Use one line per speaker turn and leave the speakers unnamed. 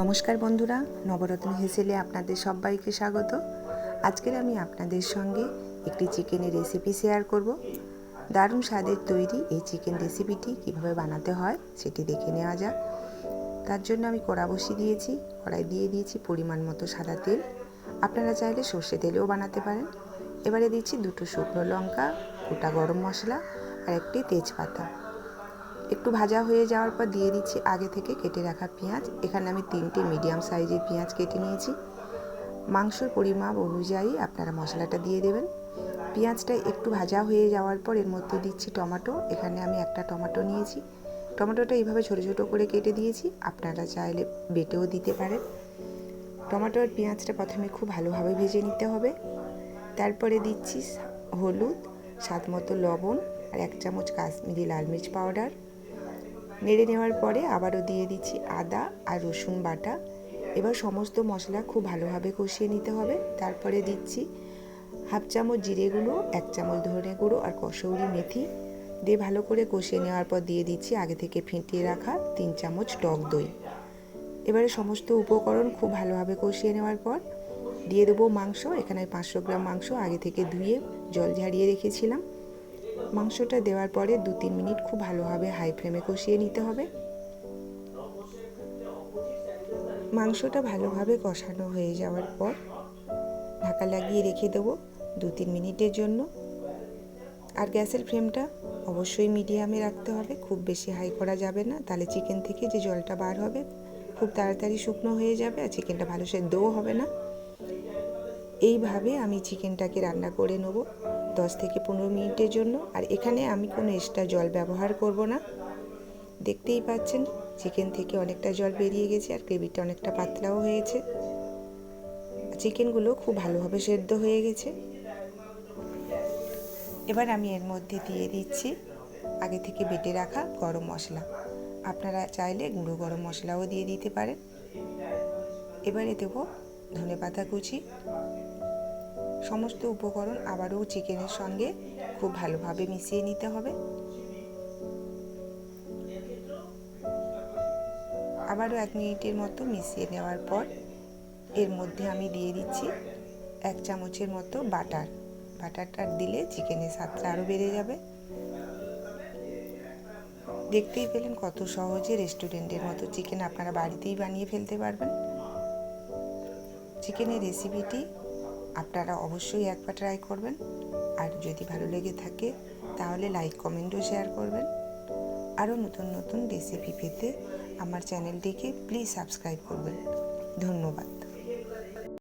নমস্কার বন্ধুরা, নবরত্ন হেসেলে আপনাদের সবাইকে স্বাগত। আজকের আমি আপনাদের সঙ্গে একটি চিকেনের রেসিপি শেয়ার করব। দারুণ স্বাদের তৈরি এই চিকেন রেসিপিটি কীভাবে বানাতে হয় সেটি দেখে নেওয়া যাক। তার জন্য আমি কড়া বসি দিয়েছি, কড়াই দিয়ে দিয়েছি পরিমাণ মতো সাদা তেল। আপনারা চাইলে সর্ষে তেলেও বানাতে পারেন। এবারে দিচ্ছি দুটো শুকনো লঙ্কা, গোটা গরম মশলা আর একটি তেজপাতা। একটু ভাজা হয়ে যাওয়ার পর দিয়ে দিচ্ছি আগে থেকে কেটে রাখা পেঁয়াজ। এখানে আমি তিনটে মিডিয়াম সাইজের পেঁয়াজ কেটে নিয়েছি। মাংসর পরিমাপ অনুযায়ী আপনারা মশলাটা দিয়ে দেবেন। পেঁয়াজটা একটু ভাজা হয়ে যাওয়ার পর এর মধ্যে দিচ্ছি টমেটো। এখানে আমি একটা টমেটো নিয়েছি। টমেটোটা এইভাবে ছোটো ছোটো করে কেটে দিয়েছি। আপনারা চাইলে বেটেও দিতে পারেন। টমেটো আর পেঁয়াজটা প্রথমে খুব ভালোভাবে ভেজে নিতে হবে। তারপরে দিচ্ছি হলুদ, স্বাদ মতো লবণ আর এক চামচ কাশ্মীরি লাল মির্চ পাউডার। নেড়ে নেওয়ার পরে আবারও দিয়ে দিচ্ছি আদা আর রসুন বাটা। এবার সমস্ত মশলা খুব ভালোভাবে কষিয়ে নিতে হবে। তারপরে দিচ্ছি হাফ চামচ জিরে গুঁড়ো, এক চামচ ধনে গুঁড়ো আর কসৌরি মেথি। দিয়ে ভালো করে কষিয়ে নেওয়ার পর দিয়ে দিচ্ছি আগে থেকে ফেটিয়ে রাখা তিন চামচ টক দই। এবারে সমস্ত উপকরণ খুব ভালোভাবে কষিয়ে নেওয়ার পর দিয়ে দেবো মাংস। এখানে পাঁচশো গ্রাম মাংস আগে থেকে ধুয়ে জল ঝারিয়ে রেখেছিলাম। মাংসটা দেওয়ার পরে দু তিন মিনিট খুব ভালোভাবে হাই ফ্লেমে কষিয়ে নিতে হবে। মাংসটা ভালোভাবে কষানো হয়ে যাওয়ার পর ঢাকা লাগিয়ে রেখে দেবো দু তিন মিনিটের জন্য। আর গ্যাসের ফ্লেমটা অবশ্যই মিডিয়ামে রাখতে হবে, খুব বেশি হাই করা যাবে না। তাহলে চিকেন থেকে যে জলটা বার হবে, খুব তাড়াতাড়ি শুকনো হয়ে যাবে আর চিকেনটা ভালো সেদ্ধও হবে না। এইভাবে আমি চিকেনটাকে রান্না করে নেব। দশ থেকে পনেরো মিনিটের জন্য। আর এখানে আমি কোনো এক্সট্রা জল ব্যবহার করব না। দেখতেই পাচ্ছেন চিকেন থেকে অনেকটা জল বেরিয়ে গেছে আর গ্রেভিটা অনেকটা পাতলাও হয়েছে। চিকেনগুলো খুব ভালোভাবে সেদ্ধ হয়ে গেছে। এবার আমি এর মধ্যে দিয়ে দিচ্ছি আগে থেকে বেটে রাখা গরম মশলা। আপনারা চাইলে গুঁড়ো গরম মশলাও দিয়ে দিতে পারেন। এবারে দেবো ধনে পাতা কুচি সমস্ত উপকরণ আবারও চিকেনের সঙ্গে খুব ভালোভাবে মিশিয়ে নিতে হবে। আবারও এক মিনিটের মতো মিশিয়ে নেওয়ার পর এর মধ্যে আমি দিয়ে দিচ্ছি এক চামচের মতো বাটার। বাটারটা দিলে চিকেনের স্বাদটা আরও বেড়ে যাবে। দেখতেই পেলেন কত সহজে রেস্টুরেন্টের মতো চিকেন আপনারা বাড়িতেই বানিয়ে ফেলতে পারবেন। চিকেনের রেসিপিটি আপনারা অবশ্যই একবার ট্রাই করবেন। আর যদি ভালো লেগে থাকে, তাহলে লাইক কমেন্টও শেয়ার করবেন। আরও নতুন নতুন রেসিপি পেতে আমার চ্যানেলটিকে প্লিজ সাবস্ক্রাইব করবেন। ধন্যবাদ।